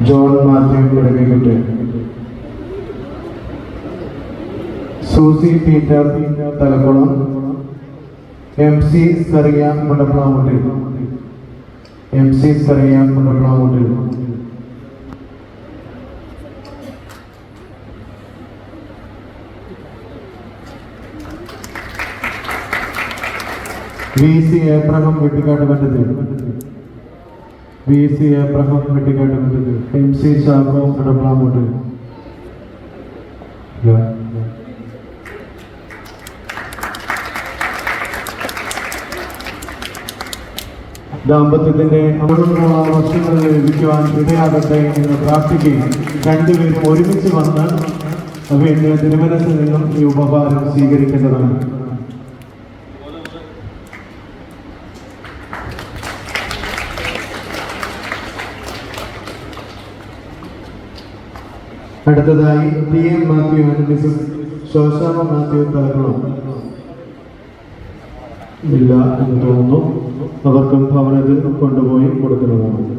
John Mathew Idavikkutt Susie Peter Thalakkulam M C Sariya Mundaplamuttil M C Sariya Mundaplamuttil V C Abraham Vettikkattu Pattath V C Abraham Vettikkattu Pattath M C Chacko Mundaplamuttil ദാമ്പത്യത്തിന്റെ അമൃതമുള്ള വർഷങ്ങൾ ലഭിക്കുവാൻ ഇടയാകട്ടെ എന്ന് പ്രാർത്ഥിക്കുകയും രണ്ടുപേരും ഒരുമിച്ച് വന്ന് അവയുടെ തിരുമനസിൽ നിന്നും ഈ ഉപഹാരം സ്വീകരിക്കേണ്ടതാണ്. അടുത്തതായി T M Mathew and Shoshamma Mathew Thalakkanam ഇല്ല എന്ന് തോന്നുന്നു. അവർക്കും ഭവനത്തിൽ കൊണ്ടുപോയി കൊടുക്കുന്നതാണ്.